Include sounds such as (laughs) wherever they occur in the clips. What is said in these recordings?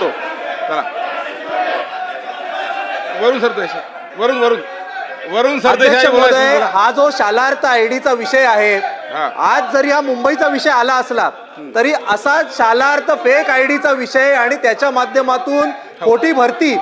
तो. चला. वरून सरदेश वरून वरून वरून सरदेश अध्यक्ष महोदय. हा जो शालार्थ आयडीचा विषय आहे हा. आज जरी हा मुंबईचा विषय आला असला तरी असा शालार्थ फेक आयडीचा विषय आणि त्याच्या माध्यमातून खोटी भरती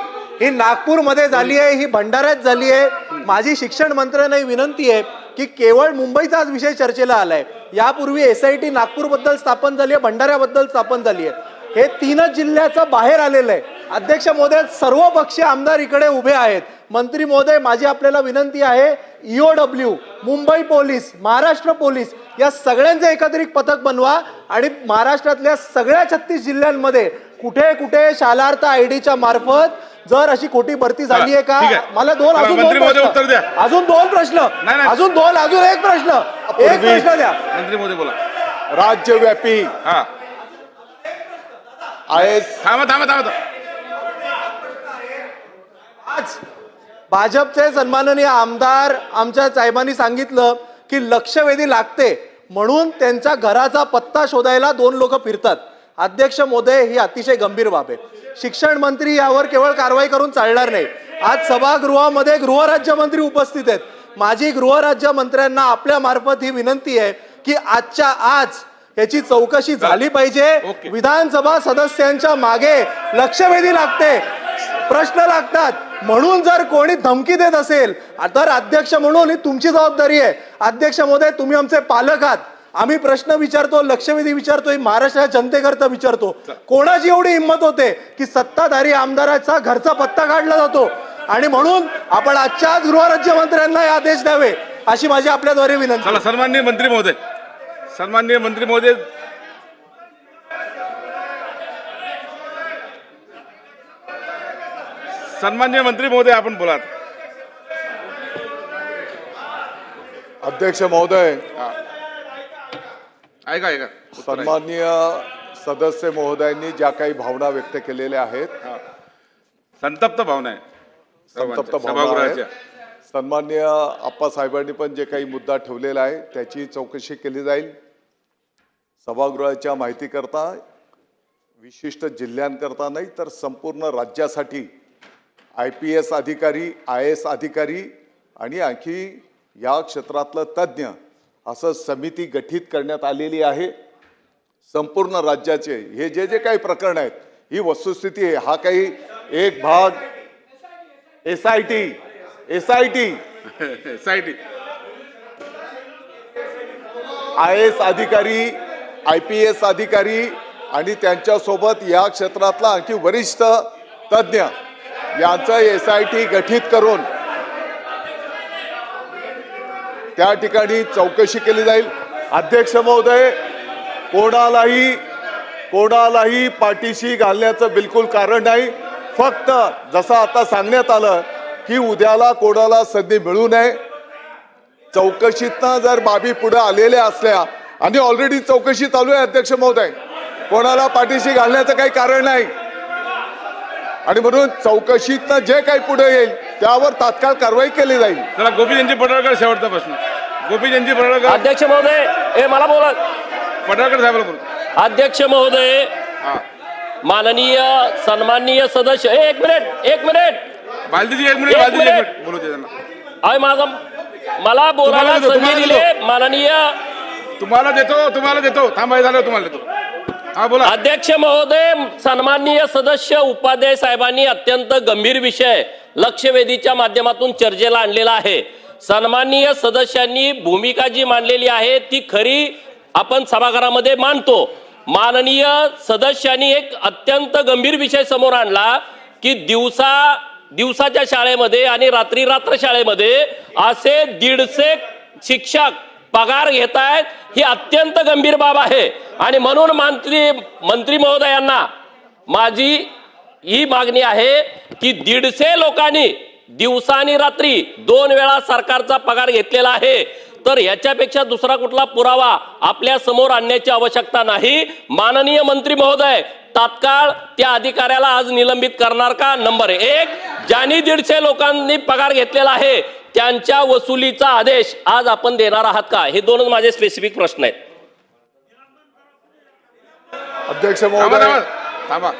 ही नागपूरमध्ये झाली आहे ही भंडाऱ्यात झाली आहे. माझी शिक्षण मंत्र्यांना ही विनंती आहे की केवळ मुंबईचाच विषय चर्चेला आलाय. यापूर्वी एस आय टी नागपूरबद्दल स्थापन झाली आहे भंडाऱ्याबद्दल स्थापन झाली आहे. हे तीनच जिल्ह्याचं बाहेर आलेलं आहे अध्यक्ष महोदय सर्व पक्षीय आमदार इकडे उभे आहेत मंत्री महोदय माझी आपल्याला विनंती आहे EOW Mumbai police Maharashtra police या सगळ्यांचं एकत्रित पथक बनवा आणि महाराष्ट्रातल्या सगळ्या छत्तीस जिल्ह्यांमध्ये कुठे कुठे शालार्थ आयडीच्या मार्फत जर अशी खोटी भरती झाली आहे का. मला दोन अजून मंत्री दोन. उत्तर द्या. अजून दोन प्रश्न. अजून दोन अजून एक प्रश्न एक प्रश्न द्या मंत्री मोदी बोला राज्यव्यापी एस थांबा थांबा थांबा. आज भाजपचे सन्माननीय आमदार आमच्या साहेबांनी सांगितलं की लक्षवेधी लागते. म्हणून त्यांच्या घराचा पत्ता शोधायला दोन लोक फिरतात. अध्यक्ष मोदय ही अतिशय गंभीर बाब आहे. शिक्षण मंत्री यावर केवळ कारवाई करून चालणार नाही. आज सभागृहामध्ये गृहराज्यमंत्री उपस्थित आहेत. माझी गृहराज्यमंत्र्यांना आपल्या मार्फत ही विनंती आहे की आजच्या आज याची चौकशी झाली पाहिजे. विधानसभा सदस्यांच्या मागे लक्षवेधी लागते प्रश्न लागतात. म्हणून जर कोणी धमकी देत असेल तर अध्यक्ष म्हणून ही तुमची जबाबदारी आहे. अध्यक्ष महोदय तुम्ही आमचे पालक आहात. आम्ही प्रश्न विचारतो लक्षवेधी विचारतो महाराष्ट्राच्या जनतेकरता विचारतो. कोणाची एवढी हिंमत होते की सत्ताधारी आमदाराचा घरचा पत्ता काढला जातो? आणि म्हणून आपण आजच्याच गृहराज्यमंत्र्यांना हे आदेश द्यावे अशी माझी आपल्याद्वारे विनंती. सन्माननीय मंत्री महोदय. सन्माननीय मंत्री महोदय सन्माननीय मंत्री महोदय आपण बोला अध्यक्ष महोदय ऐका ऐका. सन्माननीय सदस्य महोदयांनी ज्या काही भावना व्यक्त केलेल्या आहेत. संतप्त भावना आहे संतप्त भावना आहेत. सन्माननीय आप्पासाहेबांनी पण जे काही मुद्दा ठेवलेला आहे त्याची चौकशी केली जाईल. सभागृहाच्या माहितीकरता विशिष्ट जिल्ह्यांकरता नाही तर संपूर्ण राज्यासाठी आय पी एस अधिकारी आय एस अधिकारी आणि आणखी या क्षेत्रातलं तज्ज्ञ असं समिती गठीत करण्यात आलेली आहे. संपूर्ण राज्याचे हे जे जे काही प्रकरण आहेत ही वस्तुस्थिती आहे. हा काही एक भाग S (laughs) I T S I T साईटी I S अधिकारी आय पी एस अधिकारी आणि त्यांच्यासोबत या क्षेत्रातला आणखी वरिष्ठ तज्ज्ञ यांचं एस आय टी गठीत करून त्या ठिकाणी चौकशी केली जाईल. अध्यक्ष महोदय कोणालाही कोणालाही पाठीशी घालण्याचं बिलकुल कारण नाही. फक्त जसं आता सांगण्यात आलं की उद्याला कोणाला संधी मिळू नये. चौकशीतनं जर बाबी पुढे आलेल्या असल्या आणि ऑलरेडी चौकशी चालू आहे अध्यक्ष महोदय. कोणाला पाठीशी घालण्याचं काही कारण नाही. आणि म्हणून चौकशीतनं जे काही पुढे येईल त्यावर तात्काळ कारवाई केली जाईल. चला गोपीजनजी पडळकर शेवटचा प्रश्न. गोपीजनजी पडळकर अध्यक्ष महोदय ए मला बोला. पडळकर साहेबाला बोल. अध्यक्ष महोदय हा. माननीय सन्माननीय सदस्य एक मिनिट एक मिनिट. बालदीजी एक मिनिट बालदीजी एक मिनिट. मिनिट. बोलू दे त्यांना. माझा मला बोलायला संधी दिली. माननीय तुम्हाला देतो तुम्हाला देतो. थांबा झालं तुम्हाला देतो. हा बोला. अध्यक्ष महोदय सन्माननीय सदस्य उपाध्याय साहेबांनी अत्यंत गंभीर विषय लक्षवेधीच्या माध्यमातून चर्चेला आणलेला आहे. सन्माननीय सदस्यांनी भूमिका जी मांडलेली आहे ती खरी आपण सभागृहामध्ये मानतो. माननीय सदस्यांनी एक अत्यंत गंभीर विषय समोर आणला की दिवसा दिवसाच्या शाळेमध्ये आणि रात्री रात्र शाळेमध्ये असे दीडशे शिक्षक पगार घेत आहेत ही अत्यंत गंभीर बाब आहे. आणि म्हणून मंत्री मंत्री महोदयांना माझी ही मागणी आहे की दीडशे लोकांनी दिवसानी रात्री दोन वेळा सरकारचा पगार घेतलेला आहे. तर याच्यापेक्षा दुसरा कुठला पुरावा आपल्यासमोर आणण्याची आवश्यकता नाही. माननीय मंत्री महोदय तात्काळ त्या अधिकाऱ्याला आज निलंबित करणार का? नंबर एक ज्यांनी दीडशे लोकांनी पगार घेतलेला आहे त्यांच्या वसुलीचा आदेश आज आपण देणार आहात का? हे दोनच माझे स्पेसिफिक प्रश्न आहेत. अध्यक्ष थांबा महोदय थांबा.